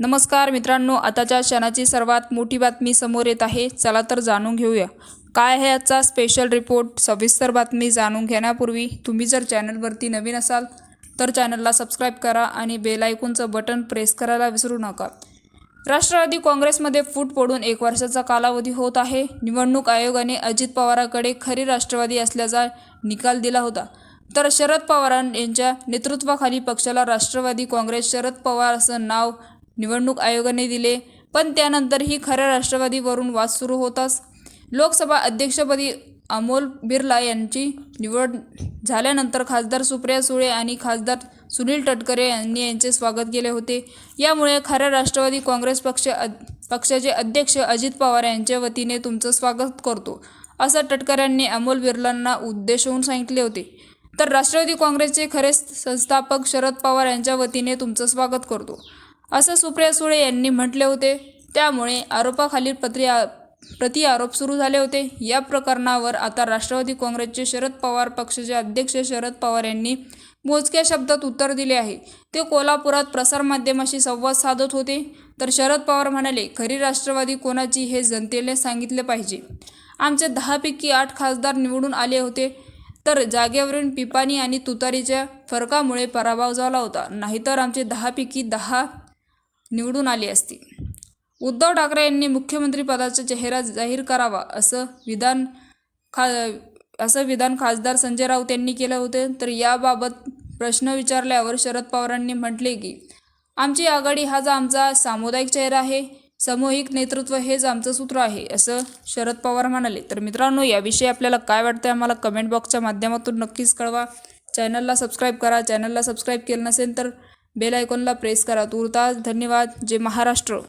नमस्कार मित्रांनो आताच्या क्षणाची सर्वात मोठी बातमी समोर येत आहे. चला तर जाणून घेऊया. काय आहे आजचा स्पेशल रिपोर्ट सविस्तर बातमी जाणून घेण्यापूर्वी तुम्ही जर चॅनलवरती नवीन असाल तर चॅनलला सबस्क्राईब करा आणि बेल आयकॉनचं बटन प्रेस करायला विसरू नका. राष्ट्रवादी काँग्रेसमध्ये फूट पडून एक वर्षाचा कालावधी होत आहे. निवडणूक आयोगाने अजित पवाराकडे खरी राष्ट्रवादी असल्याचा निकाल दिला होता. तर शरद पवार यांच्या नेतृत्वाखाली पक्षाला राष्ट्रवादी काँग्रेस शरद पवार असं नाव निवडणूक आयोगाने दिले पण त्यानंतरही खऱ्या राष्ट्रवादीवरून वाद सुरू होताच. लोकसभा अध्यक्षपदी अमोल बिर्ला यांची निवड झाल्यानंतर खासदार सुप्रिया सुळे आणि खासदार सुनील तटकरे यांनी यांचे स्वागत केले होते. यामुळे खऱ्या राष्ट्रवादी काँग्रेस पक्ष अ पक्षाचे अध्यक्ष अजित पवार यांच्या वतीने तुमचं स्वागत करतो असं तटकऱ्यांनी अमोल बिर्लांना उद्देशून सांगितले होते. तर राष्ट्रवादी काँग्रेसचे खरे संस्थापक शरद पवार यांच्या वतीने तुमचं स्वागत करतो. असं सुप्रिया सुळे यांनी म्हटले होते. त्यामुळे आरोपाखालील प्रति प्रति आरोप सुरू झाले होते. या प्रकरणावर आता राष्ट्रवादी काँग्रेसचे शरद पवार पक्षाचे अध्यक्ष शरद पवार यांनी मोजक्या शब्दात उत्तर दिले आहे. ते कोल्हापुरात प्रसारमाध्यमाशी संवाद साधत होते. तर शरद पवार म्हणाले खरी राष्ट्रवादी कोणाची हे जनतेने सांगितले पाहिजे. आमचे दहापैकी आठ खासदार निवडून आले होते. तर जागेवरून पिपाणी आणि तुतारीच्या फरकामुळे पराभव झाला होता. नाहीतर आमचे दहापैकी दहा निवडून आली असती. उद्धव ठाकरे यांनी मुख्यमंत्रीपदाचा चेहरा जाहीर करावा असं विधान खा असं विधान खासदार संजय राऊत यांनी केलं होते. तर याबाबत प्रश्न विचारल्यावर शरद पवारांनी म्हटले की आमची आघाडी हाच आमचा सामुदायिक चेहरा आहे सामूहिक नेतृत्व हेच आमचं सूत्र आहे असं शरद पवार म्हणाले. तर मित्रांनो याविषयी आपल्याला काय वाटतं आम्हाला कमेंट बॉक्सच्या माध्यमातून नक्कीच कळवा. चॅनलला सबस्क्राईब करा. चॅनलला सबस्क्राईब केलं नसेल तर बेल आयकॉनला प्रेस करा. तुर्तास धन्यवाद. जे महाराष्ट्र.